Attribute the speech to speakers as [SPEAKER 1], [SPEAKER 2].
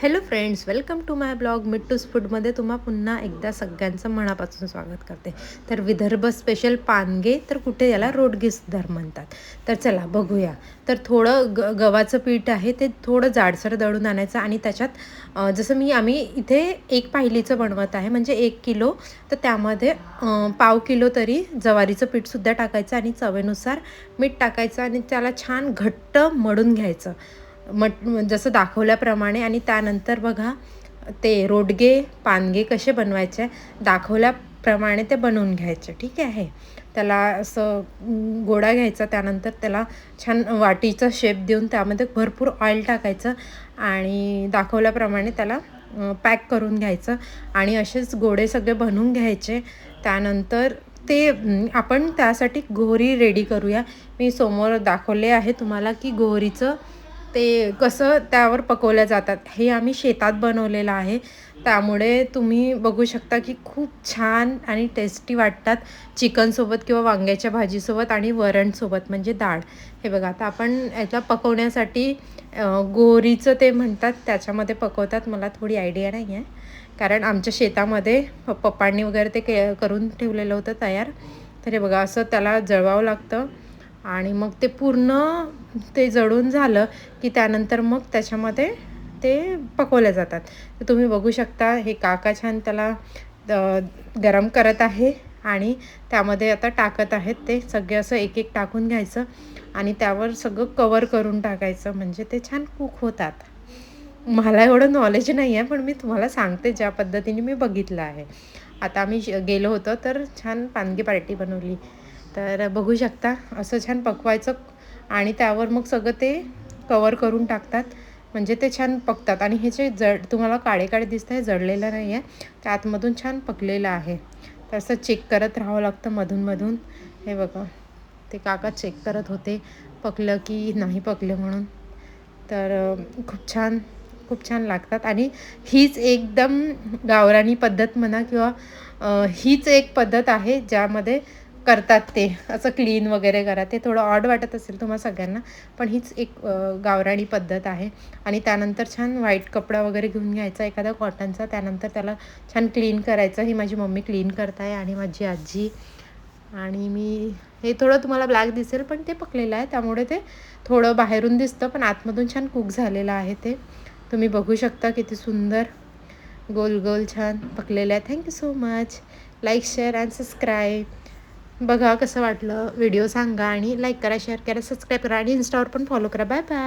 [SPEAKER 1] Hello friends welcome to my blog Mittu's फूडमध्ये तुम्हा पुन्हा एकदा सगळ्यांचं मनापासून स्वागत करते. तर विदर्भ स्पेशल पानगे तर कुठे याला रोडगीस धर म्हणतात. तर चला बघूया. तर थोडं ग गव्हाचं पीठ आहे ते थोडं जाडसर दळून आणायचं आणि त्याच्यात जसं मी आम्ही इथे एक पायलीचं बनवत आहे म्हणजे एक किलो. तर त्यामध्ये पाव किलो तरी जवारीचं पीठसुद्धा टाकायचं आणि चवेनुसार मीठ टाकायचं आणि त्याला छान घट्ट मळून घ्यायचं. मट जसं दाखवल्याप्रमाणे आणि त्यानंतर बघा ते रोडगे पानगे कसे बनवायचे दाखवल्याप्रमाणे ते बनवून घ्यायचे ठीक आहे? त्याला असं गोडा घ्यायचा त्यानंतर त्याला छान वाटीचा शेप देऊन त्यामध्ये भरपूर ऑइल टाकायचं आणि दाखवल्याप्रमाणे त्याला पॅक करून घ्यायचं आणि असेच गोडे सगळे बनवून घ्यायचे. त्यानंतर ते आपण त्यासाठी गोहरी रेडी करूया. मी समोर दाखवले आहे तुम्हाला की गोहरीचं ते कसं त्यावर पकवल्या जातात हे आम्ही शेतात बनवलेलं आहे. त्यामुळे तुम्ही बघू शकता की खूप छान आणि टेस्टी वाटतात चिकनसोबत किंवा वांग्याच्या भाजीसोबत आणि वरणसोबत म्हणजे डाळ. हे बघा आता आपण याला पकवण्यासाठी गोरीचं ते म्हणतात त्याच्यामध्ये पकवतात. मला थोडी आयडिया नाही आहे कारण आमच्या शेतामध्ये प- पप्पांनी वगैरे ते के करून ठेवलेलं होतं तयार. तर हे बघा असं त्याला जळवावं लागतं. आणि मग ते पूर्ण ते जळून झालं की त्यानंतर मग त्याच्यामध्ये ते पकवल्या जातात. तर तुम्ही बघू शकता हे काका छान त्याला गरम करत आहे आणि त्यामध्ये आता टाकत आहेत ते. सगळे असं एक एक टाकून घ्यायचं आणि त्यावर सगळं कवर करून टाकायचं. म्हणजे ते छान कुक होतात. मला एवढं नॉलेज नाही आहे पण मी तुम्हाला सांगते ज्या पद्धतीने मी बघितलं आहे. आता आम्ही श- गेलो होतो तर छान पानगी पार्टी बनवली. तर बघू शकता असं छान पकवायचं आणि त्यावर मग सगळं ते कवर करून टाकतात. म्हणजे ते छान पकतात आणि हे जे जड तुम्हाला काळे काळे दिसतं आहे जडलेलं नाही आहे त्या आतमधून छान पकलेलं आहे. तर असं चेक करत राहावं लागतं मधूनमधून. हे बघा ते काका चेक करत होते पकलं की नाही पकलं म्हणून. तर खूप छान खूप छान लागतात. आणि हीच एकदम गावरानी पद्धत म्हणा किंवा हीच एक पद्धत आहे ज्यामध्ये करतात ते. असं क्लीन वगैरे करा. ते थोडं ऑड वाटत असेल तुम्हाला सगळ्यांना पण हीच एक गावराणी गावरानी पद्धत आहे. आणि त्यानंतर छान व्हाईट कपडा वगैरे घेऊन घ्यायचा एखादा कॉटनचा त्यानंतर त्याला छान क्लीन करायचं. ही माझी मम्मी क्लीन करत आहे आणि माझी आजी. आणि मी हे थोडं तुम्हाला ब्लॅक दिसेल पण ते पकलेलं आहे. त्यामुळे ते थोडं बाहेरून दिसतं पण आतमधून छान कुक झालेलं आहे ते. तुम्ही बघू शकता किती सुंदर गोल गोल छान पकलेलं आहे. Thank you so much like share and subscribe बघा कसं वाटलं. व्हिडिओ सांगा आणि लाईक करा शेअर करा सबस्क्राईब करा आणि इन्स्टावर पण फॉलो करा. Bye bye